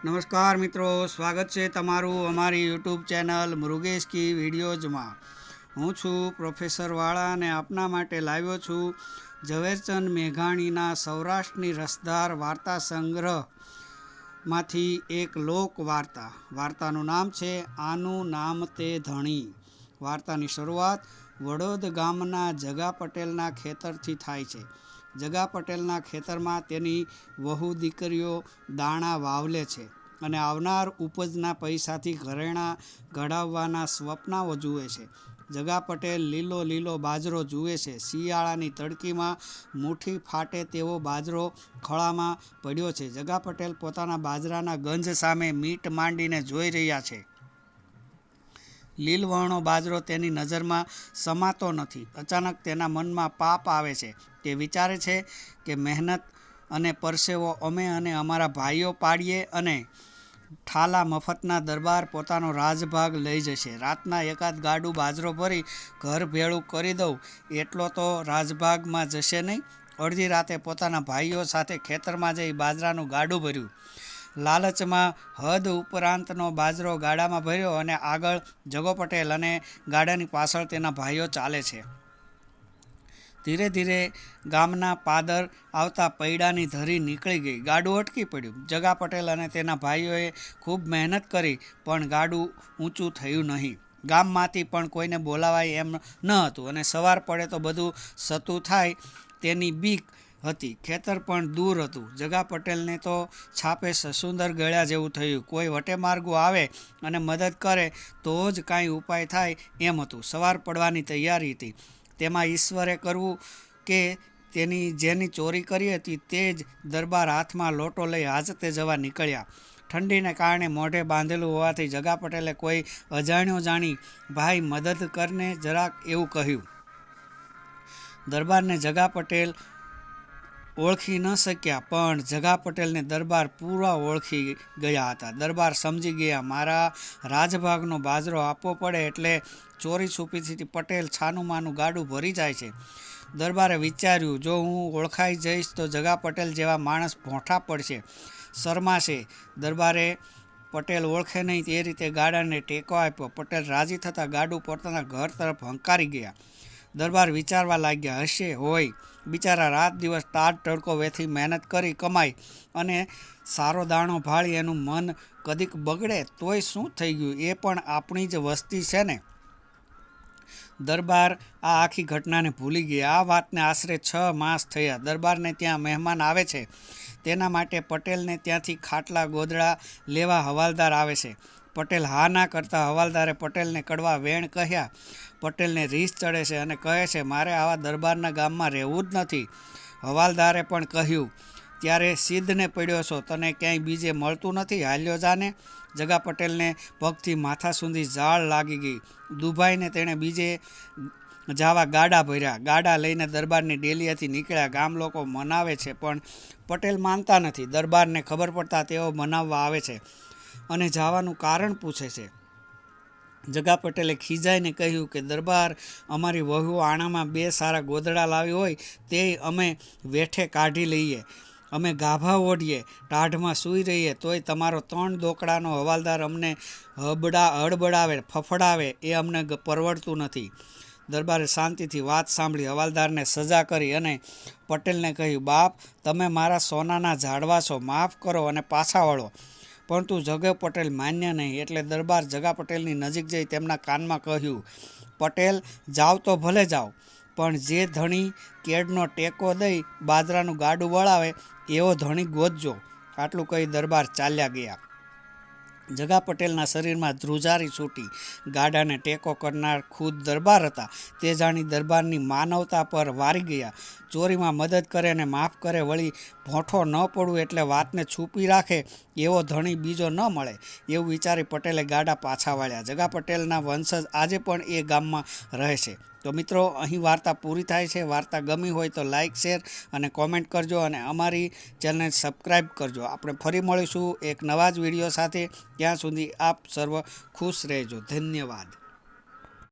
નમસ્કાર મિત્રો, સ્વાગત છે તમારું અમારી યુટ્યુબ ચેનલ મૃગેશ કી વિડીયોઝમાં. હું છું પ્રોફેસર વાળા અને આપના માટે લાવ્યો છું ઝવેરચંદ મેઘાણીના સૌરાષ્ટ્રની રસધાર વાર્તા સંગ્રહમાંથી એક લોક વાર્તા. વાર્તાનું નામ છે આનું નામ તે ધણી. વાર્તાની શરૂઆત વડોદ ગામના જગા પટેલના ખેતરથી થાય છે. જગા પટેલના ખેતરમાં તેની વહુ દીકરીઓ દાણા વાવલે છે અને આવનાર ઉપજના પૈસાથી ઘરેણાં ઘડાવવાના સ્વપ્નાઓ જુએ છે. જગા પટેલ લીલો લીલો બાજરો જુએ છે. શિયાળાની તડકીમાં મુઠ્ઠી ફાટે તેવો બાજરો ખળામાં પડ્યો છે. જગા પટેલ પોતાના બાજરાના ગંજ સામે મીટ માંડીને જોઈ રહ્યા છે. લીલવર્ણો બાજરો તેની નજરમાં સમાતો નથી. અચાનક તેના મનમાં પાપ આવે છે. તે વિચારે છે કે મહેનત અને પરસેવો અમે અને અમારા ભાઈઓ પાડીએ અને ઠાલા મફતના દરબાર પોતાનો રાજભાગ લઈ જશે. રાતના એકાદ ગાડું બાજરો ભરી ઘર ભેળું કરી દઉં, એટલો તો રાજભાગમાં જશે નહીં. અડધી રાતે પોતાના ભાઈઓ સાથે ખેતરમાં જઈ બાજરાનું ગાડું ભર્યું. લાલચમાં હદ ઉપરાંતનો બાજરો ગાડામાં ભર્યો અને આગળ જગો પટેલ અને ગાડાની પાછળ તેના ભાઈઓ ચાલે છે. ધીરે ધીરે ગામના પાદર આવતા પૈડાની ધરી નીકળી ગઈ. ગાડું અટકી પડ્યું. જગા પટેલ અને તેના ભાઈઓએ ખૂબ મહેનત કરી, પણ ગાડું ઊંચું થયું નહીં. ગામમાંથી પણ કોઈને બોલાવાય એમ ન હતું અને સવાર પડે તો બધું સતું થાય તેની બીક હતી. ખેતર પણ દૂર હતું. જગા પટેલને તો છાપે સસુંદર ગળ્યા જેવું થયું. કોઈ વટે માર્ગો આવે અને મદદ કરે તો જ કાંઈ ઉપાય થાય એમ હતું. સવાર પડવાની તૈયારી હતી. તેમાં ઈશ્વરે કરવું કે તેની જેની ચોરી કરી હતી તે જ દરબાર હાથમાં લોટો લઈ હાજતે જવા નીકળ્યા. ઠંડીને કારણે મોઢે બાંધેલું હોવાથી જગા પટેલે કોઈ અજાણ્યો જાણી, ભાઈ, મદદ કરને જરાક, એવું કહ્યું. દરબારને જગા પટેલ ઓળખી ન શક્યા, પણ જગા પટેલને દરબાર પૂરા ઓળખી ગયા હતા. દરબાર સમજી ગયા, મારા રાજભાગનો બાજરો આપવો પડે એટલે ચોરી છુપીથી પટેલ છાનું માનું ગાડું ભરી જાય છે. દરબારે વિચાર્યું, જો હું ઓળખાઈ જઈશ તો જગા પટેલ જેવા માણસ ભોંઠા પડશે, શરમાશે. દરબારે પટેલ ઓળખે નહીં તે રીતે ગાડાને ટેકો આપ્યો. પટેલ રાજી થતાં ગાડું પોતાના ઘર તરફ હંકારી ગયા. દરબાર વિચારવા લાગ્યા, હશે, હોય. બિચારા રાત દિવસ તાટ તડકો વેથી મહેનત કરી કમાઈ અને સારો દાણો ભાળી એનું મન કદીક બગડે તોય શું થઈ ગયું? એ પણ આપણી જ વસ્તી છે ને. દરબાર આ આખી ઘટનાને ભૂલી ગયા આ વાતને આશરે છ માસ થયા. દરબારને ત્યાં મહેમાન આવે છે. તેના માટે પટેલને ત્યાંથી ખાટલા ગોદડા લેવા હવાલદાર આવે છે. પટેલ હા ના કરતા હવાલદારે પટેલને કડવા વેણ કહ્યા. પટેલને રીસ ચડે છે અને કહે છે, મારે આવા દરબારના ગામમાં રહેવું જ નથી. હવાલદારે પણ કહ્યું, ત્યારે સિદ્ધને પડ્યો છો, તને ક્યાંય બીજે મળતું નથી? હાલ્યો જાને જગા પટેલને પગથી માથા સુધી ઝાડ લાગી ગઈ. દુભાઈને તેણે બીજે જાવા ગાડા ભર્યા. ગાડા લઈને દરબારની ડેલીએથી નીકળ્યા. ગામ લોકો મનાવે છે, પણ પટેલ માનતા નથી. દરબારને ખબર પડતા તેઓ મનાવવા આવે છે. અને જવાનું કારણ પૂછે છે. જગા પટેલે ખીજાઈને કહ્યું કે, દરબાર અમારી વહુ આણામાં બે સારા ગોદડા લાવી હોય, તે અમે વેઠે કાઢી લઈએ. અમે ગાભા ઓઢીએ, ટાઢમાં સૂઈ રહીએ, તોય તમારો ત્રણ દોકડાનો હવાલદાર અમને હબડા, હડબડાવે, ફફડાવે, એ અમને પરવડતું નથી. દરબારે શાંતિથી વાત સાંભળી હવાલદારને સજા કરી અને પટેલને કહ્યું, બાપ, તમે મારા સોનાના ઝાડવા છો, માફ કરો અને પાછા વળો. પરંતુ જગે પટેલ માન્ય નહીં, એટલે દરબાર જગા પટેલની નજીક જઈ તેમના કાનમાં કહ્યું, પટેલ જાઓ તો ભલે જાઓ પણ જે ધણી કેડનો ટેકો દઈ બાજરાનું ગાડું વળાવે, એવો ધણી ગોતજો. આટલું કહી દરબાર ચાલ્યા ગયા. જગા પટેલના શરીરમાં ધ્રુજારી છૂટી, ગાડાને ટેકો કરનાર ખુદ દરબાર હતા, તે જાણી દરબારની માનવતા પર વારી ગયા. ચોરીમાં મદદ કરે અને માફ કરે વળી ભોંઠો ન પડવું એટલે વાતને છૂપી રાખે એવો ધણી બીજો ન મળે, એવું વિચારી પટેલે ગાડા પાછા વાળ્યા. જગા પટેલના વંશજ આજે પણ એ ગામમાં રહે છે. તો મિત્રો, અહીં વાર્તા પૂરી થાય છે. વાર્તા ગમી હોય તો લાઇક શેર અને કોમેન્ટ કરજો અને અમારી ચેનલને સબસ્ક્રાઈબ કરજો. આપણે ફરી મળીશું એક નવા જ વીડિયો સાથે. ત્યાં સુધી આપ સર્વ ખુશ રહેજો. ધન્યવાદ.